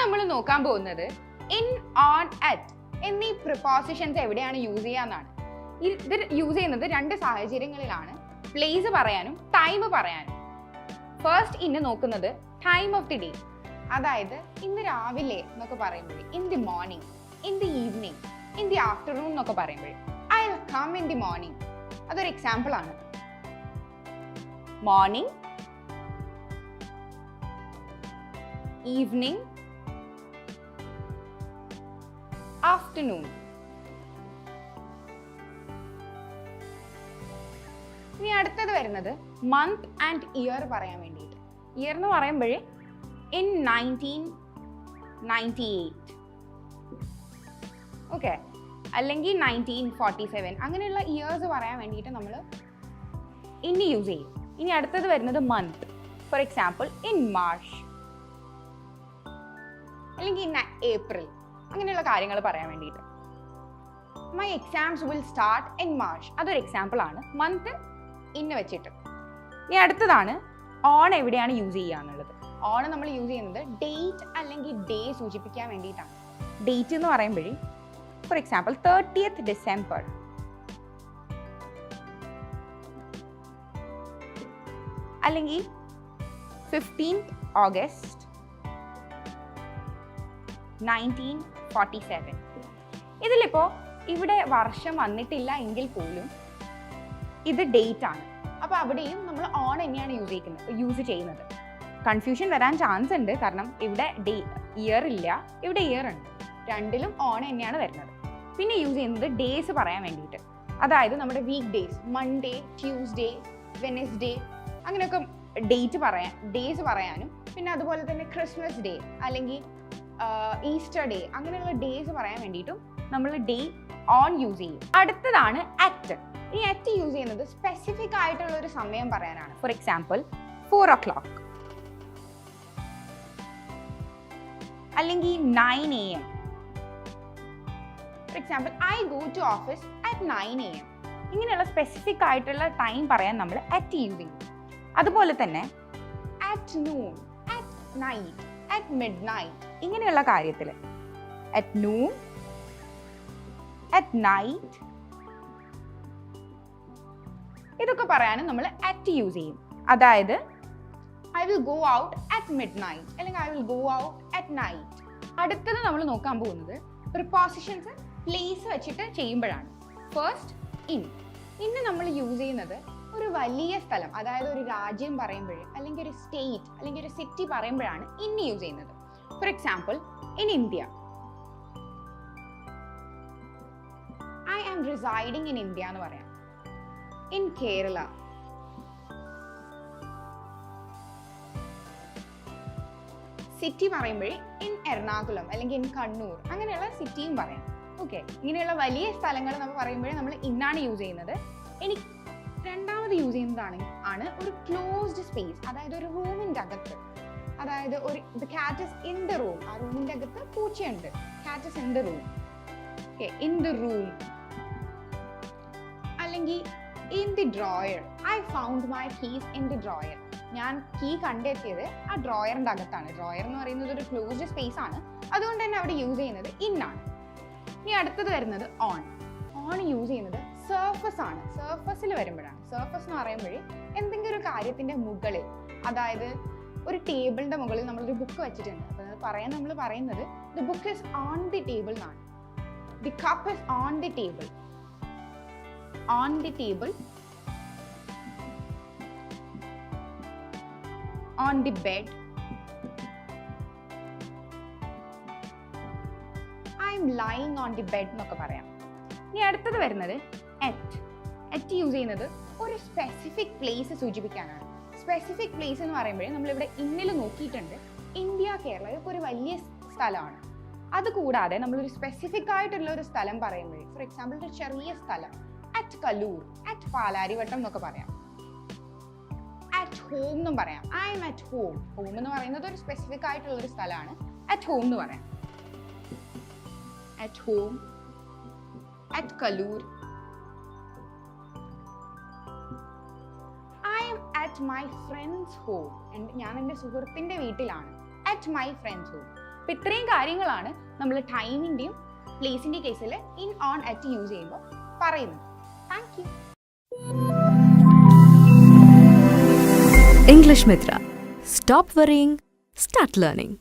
നമ്മൾ നോക്കാൻ പോകുന്നത് ഇൻ ഓൺ അറ്റ് എന്നീ പ്രിപ്പോസിഷൻസ് എവിടെയാണ് യൂസ് ചെയ്യാന്നാണ്. ഇത് യൂസ് ചെയ്യുന്നത് രണ്ട് സാഹചര്യങ്ങളിലാണ്. പ്ലേസ് പറയാനും ടൈം പറയാനും. ഫസ്റ്റ് ഇന്ന് നോക്കുന്നത് ടൈം ഓഫ് ദി ഡേ അതായത് ഇന്ന് രാവിലെ എന്നൊക്കെ പറയുമ്പോൾ in the morning in the evening in the afternoon എന്നൊക്കെ പറയുമ്പോൾ I will come in the morning അതൊരു എക്സാമ്പിൾ ആണ്. മോർണിംഗ് ഈവനിങ് ആഫ്റ്റർനൂൺ ഇനി അടുത്തത് വരുന്നത് മന്ത് ആൻഡ് ഇയർ പറയാൻ വേണ്ടിയിട്ട്. ഇയർ എന്ന് പറയുമ്പോൾ in nineteen ninety eight okay അല്ലെങ്കിൽ നയന്റീൻ ഫോർട്ടി സെവൻ അങ്ങനെയുള്ള ഇയേഴ്സ് പറയാൻ വേണ്ടിയിട്ട് നമ്മൾ ഇനി യൂസ് ചെയ്യും. ഇനി അടുത്തത് വരുന്നത് month for example in March അല്ലെങ്കിൽ ഇൻ ഏപ്രിൽ അങ്ങനെയുള്ള കാര്യങ്ങൾ പറയാൻ വേണ്ടിയിട്ട്. My exams will start in March അതൊരു എക്സാമ്പിൾ ആണ്. മന്ത് ഇന്ന് വെച്ചിട്ട്. ഇനി അടുത്തതാണ് ഓൺ എവിടെയാണ് യൂസ് ചെയ്യുക എന്നുള്ളത്. ഓൺ നമ്മൾ യൂസ് ചെയ്യുന്നത് ഡേറ്റ് അല്ലെങ്കിൽ ഡേ സൂചിപ്പിക്കാൻ വേണ്ടിയിട്ടാണ്. ഡേറ്റ് എന്ന് പറയുമ്പോഴേ ഫോർ എക്സാമ്പിൾ തേർട്ടിയത്ത് ഡിസംബർ അല്ലെങ്കിൽ fifteen August nineteen forty seven ഇതിലിപ്പോൾ ഇവിടെ വർഷം വന്നിട്ടില്ല എങ്കിൽ പോലും ഇത് ഡേറ്റ് ആണ്. അപ്പോൾ അവിടെയും നമ്മൾ ഓൺ തന്നെയാണ് യൂസ് ചെയ്യുന്നത് യൂസ് ചെയ്യുന്നത്. കൺഫ്യൂഷൻ വരാൻ ചാൻസ് ഉണ്ട് കാരണം ഇവിടെ ഡേ ഇയർ ഇല്ല. ഇവിടെ ഇയർ ഉണ്ട്. രണ്ടിലും ഓൺ തന്നെയാണ് വരുന്നത്. പിന്നെ യൂസ് ചെയ്യുന്നത് ഡേയ്സ് പറയാൻ വേണ്ടിയിട്ട്. അതായത് നമ്മുടെ week days Monday Tuesday Wednesday അങ്ങനെയൊക്കെ ഡേറ്റ് പറയാൻ ഡേയ്സ് പറയാനും പിന്നെ അതുപോലെ തന്നെ ക്രിസ്മസ് ഡേ അല്ലെങ്കിൽ ഈസ്റ്റർ ഡേ അങ്ങനെയുള്ള ഡേയ്സ് പറയാൻ വേണ്ടിയിട്ടും നമ്മൾ ഡേ ഓൺ യൂസ് ചെയ്യും. അടുത്തതാണ് അറ്റ് ഈ അറ്റ് യൂസ് ചെയ്യുന്നത് സ്പെസിഫിക് ആയിട്ടുള്ള ഒരു സമയം പറയാനാണ്. For example four o'clock അല്ലെങ്കിൽ nine A M for example I go to office at nine A M ഇങ്ങനെയുള്ള സ്പെസിഫിക് ആയിട്ടുള്ള ടൈം പറയാൻ നമ്മൾ അറ്റ് യൂസ് ചെയ്യും. അതുപോലെ തന്നെ at noon at night at midnight ഇങ്ങനെയുള്ള കാര്യത്തിൽ. അറ്റ് നൂൺ അറ്റ് നൈറ്റ് ഇതൊക്കെ പറയാനും നമ്മൾ അറ്റ് യൂസ് ചെയ്യും. അതായത് I will go out at midnight അല്ലെങ്കിൽ I will go out at night അടുത്തത് നമ്മൾ നോക്കാൻ പോകുന്നത് പ്രിപ്പോസിഷൻസ് പ്ലേസ് വെച്ചിട്ട് ചെയ്യുമ്പോഴാണ്. ഫസ്റ്റ് ഇൻ ഇന്ന് നമ്മൾ യൂസ് ചെയ്യുന്നത് ഒരു വലിയ സ്ഥലം അതായത് ഒരു രാജ്യം പറയുമ്പോൾ അല്ലെങ്കിൽ ഒരു സ്റ്റേറ്റ് അല്ലെങ്കിൽ ഒരു സിറ്റി പറയുമ്പോഴാണ് ഇന്ന് യൂസ് ചെയ്യുന്നത്. For example in India I am residing in India എന്ന് പറയാം. ഇൻ കേരള സിറ്റി പറയുമ്പോഴേ ഇൻ എറണാകുളം അല്ലെങ്കിൽ ഇൻ കണ്ണൂർ അങ്ങനെയുള്ള സിറ്റിയും പറയാം. ഓക്കെ ഇങ്ങനെയുള്ള വലിയ സ്ഥലങ്ങൾ നമ്മൾ പറയുമ്പോഴേ നമ്മൾ ഇന്നാണ് യൂസ് ചെയ്യുന്നത്. എനിക്ക് രണ്ടാമത് യൂസ് ചെയ്യുന്നതാണ് ആണ് ഒരു ക്ലോസ്ഡ് സ്പേസ് അതായത് ഒരു റൂമിന്റെ അകത്ത്. അതായത് ഒരു the cats in the room ആ റൂമിന്റെ അകത്ത് പൂച്ചയുണ്ട്. Cats in the room okay in the room അല്ലെങ്കിൽ in the drawer I found my keys in the drawer ഞാൻ കീ കണ്ടെത്തിയത് ആ ഡ്രോയറിന്റെ അകത്താണ്. ഡ്രോയർ എന്ന് പറയുന്നത് ഒരു ക്ലോസ്ഡ് സ്പേസ് ആണ്. അതുകൊണ്ട് തന്നെ അവിടെ യൂസ് ചെയ്യുന്നത് ഇൻ ആണ്. ഇനി അടുത്തത് വരുന്നത് ഓൺ ഓൺ യൂസ് ചെയ്യുന്നത് സർഫസ് ആണ്. സർഫസിൽ വരുമ്പോഴാണ്. സർഫസ് എന്ന് പറയുമ്പോഴേ എന്തെങ്കിലും ഒരു കാര്യത്തിന്റെ മുകളിൽ അതായത് ഒരു ടേബിളിന്റെ മുകളിൽ നമ്മളൊരു ബുക്ക് വെച്ചിട്ടുണ്ട്. അപ്പോൾ അത് പറയാൻ നമ്മൾ പറയുന്നത് the book is on the table എന്നാണ് the cup is on the table on the table on the bed I'm lying on the bed എന്നൊക്കെ പറയാം. ഇനി അടുത്തത് വരുന്നത് എറ്റ് എറ്റ് യൂസ് ചെയ്യുന്നത് ഒരു സ്പെസിഫിക് പ്ലേസ് സൂചിപ്പിക്കാനാണ്. സ്പെസിഫിക് പ്ലേസ് എന്ന് പറയുമ്പോഴേ നമ്മളിവിടെ ഇന്നിൽ നോക്കിയിട്ടുണ്ട്. ഇന്ത്യ കേരള ഇതൊക്കെ ഒരു വലിയ സ്ഥലമാണ്. അതുകൂടാതെ നമ്മളൊരു സ്പെസിഫിക് ആയിട്ടുള്ള ഒരു സ്ഥലം പറയുമ്പോഴേ ഫോർ എക്സാമ്പിൾ ഒരു ചെറിയ സ്ഥലം അറ്റ് കലൂർ അറ്റ് പാലാരിവട്ടം എന്നൊക്കെ പറയാം. അറ്റ് ഹോം എന്നും പറയാം. I'm at home home എന്ന് പറയുന്നത് ഒരു സ്പെസിഫിക് ആയിട്ടുള്ള ഒരു സ്ഥലമാണ്. അറ്റ് ഹോം എന്ന് പറയാം. At home at Kaloor at my friends home ഞാൻ എന്റെ സുഹൃത്തിന്റെ വീട്ടിലാണ്. അറ്റ് മൈ ഫ്രണ്ട്സ് ഹോം അപ്പം ഇത്രയും കാര്യങ്ങളാണ് നമ്മൾ ടൈമിന്റെയും പ്ലേസിന്റെയും കേസിൽ ഇൻ ഓൺ അറ്റ് യൂസ് ചെയ്യുമ്പോൾ പറയുന്നത്. Thank you English Mitra stop worrying, start learning.